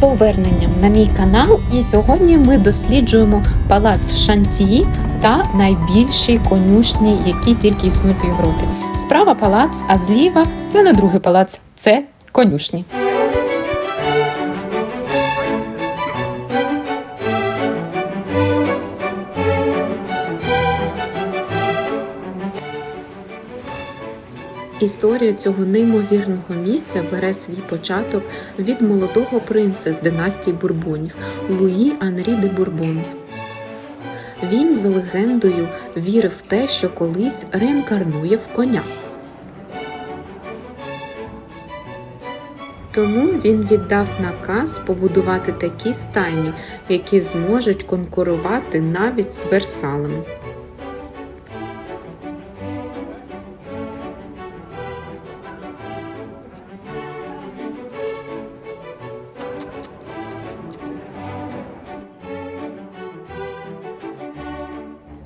поверненням на мій канал. І сьогодні ми досліджуємо палац Шантії та найбільші конюшні, які тільки існують в Європі. Справа палац, а зліва це не другий палац, це конюшні. Історія цього неймовірного місця бере свій початок від молодого принца з династії Бурбонів Луї Анрі де Бурбон. Він за легендою вірив в те, що колись реінкарнує в коня. Тому він віддав наказ побудувати такі стайні, які зможуть конкурувати навіть з Версалем.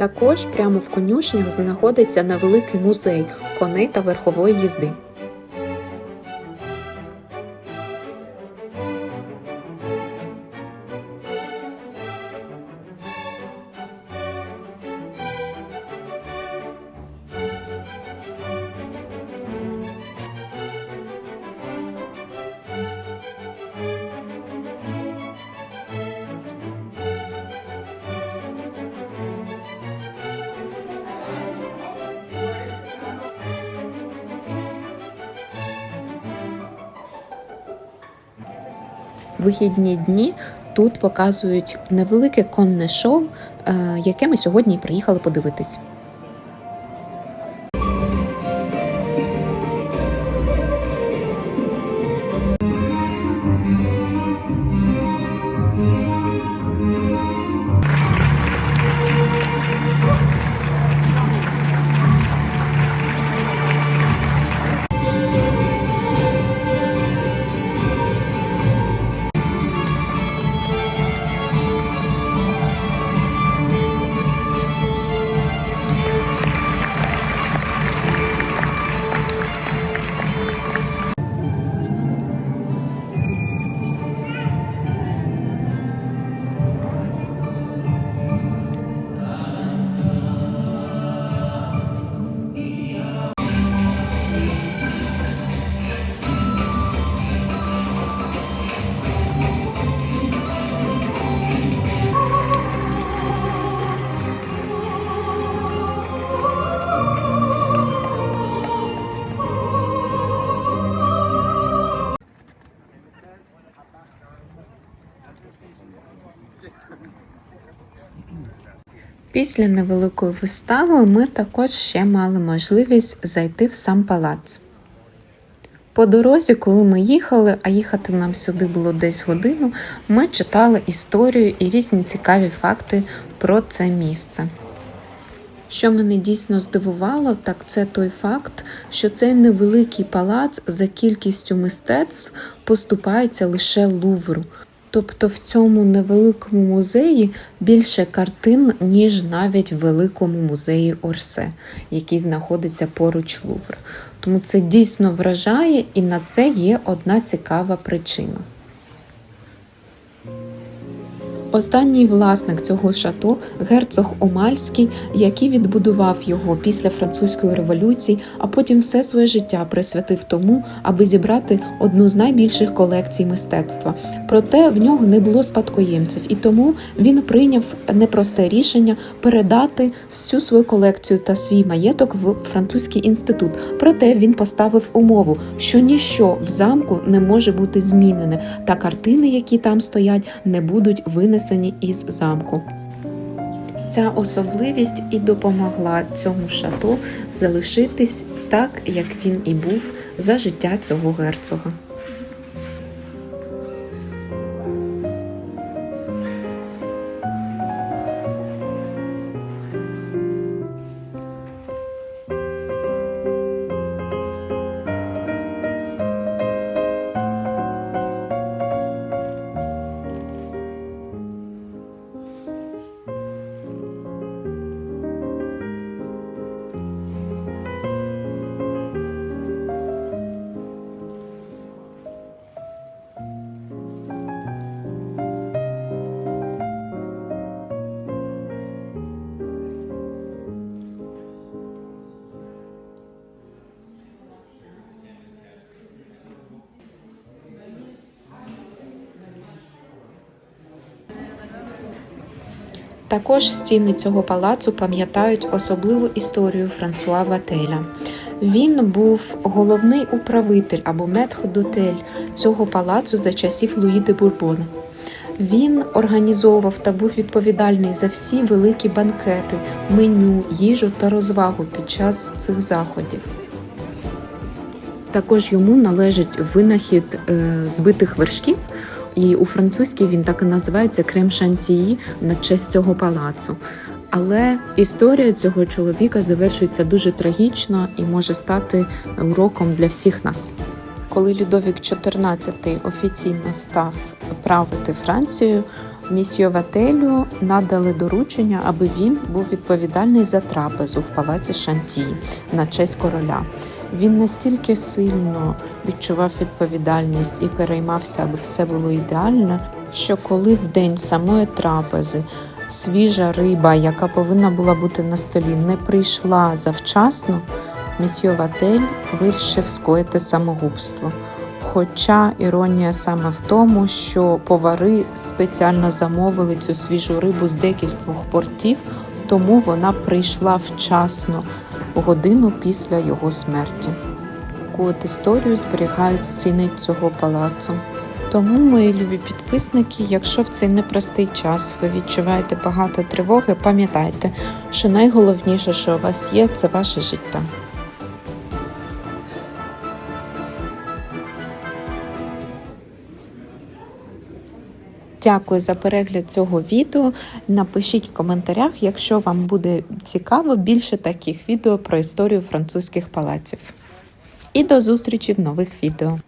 Також прямо в конюшнях знаходиться невеликий музей коней та верхової їзди. Вихідні дні тут показують невелике конне шоу, е, яке ми сьогодні приїхали подивитись. Після невеликої вистави ми також ще мали можливість зайти в сам палац. По дорозі, коли ми їхали, а їхати нам сюди було десь годину, ми читали історію і різні цікаві факти про це місце. Що мене дійсно здивувало, так це той факт, що цей невеликий палац за кількістю мистецтв поступається лише Лувру. Тобто в цьому невеликому музеї більше картин, ніж навіть в великому музеї Орсе, який знаходиться поруч Лувра. Тому це дійсно вражає, і на це є одна цікава причина. Останній власник цього шато герцог Омальський, який відбудував його після французької революції, а потім все своє життя присвятив тому, аби зібрати одну з найбільших колекцій мистецтва. Проте в нього не було спадкоємців, і тому він прийняв непросте рішення передати всю свою колекцію та свій маєток в французький інститут. Проте він поставив умову, що ніщо в замку не може бути змінене, та картини, які там стоять, не будуть винесені із замку. Ця особливість і допомогла цьому шато залишитись так, як він і був за життя цього герцога. Також стіни цього палацу пам'ятають особливу історію Франсуа Вателя. Він був головний управитель або метр-дотель цього палацу за часів Луї де Бурбона. Він організовував та був відповідальний за всі великі банкети, меню, їжу та розвагу під час цих заходів. Також йому належить винахід е, збитих вершків, і у французькій він так і називається крем шантії на честь цього палацу. Але історія цього чоловіка завершується дуже трагічно і може стати уроком для всіх нас. Коли Людовік XIV офіційно став правити Францією, місьо Вателю надали доручення, аби він був відповідальний за трапезу в палаці Шантії на честь короля. Він настільки сильно відчував відповідальність і переймався, аби все було ідеально, що коли в день самої трапези свіжа риба, яка повинна була бути на столі, не прийшла завчасно, місьо Ватель вирішив скоїти самогубство. Хоча іронія саме в тому, що повари спеціально замовили цю свіжу рибу з декількох портів, тому вона прийшла вчасно годину після його смерті. Таку історію зберігають стіни цього палацу. Тому, мої любі підписники, якщо в цей непростий час ви відчуваєте багато тривоги, пам'ятайте, що найголовніше, що у вас є, це ваше життя. Дякую за перегляд цього відео. Напишіть в коментарях, якщо вам буде цікаво більше таких відео про історію французьких палаців. І до зустрічі в нових відео.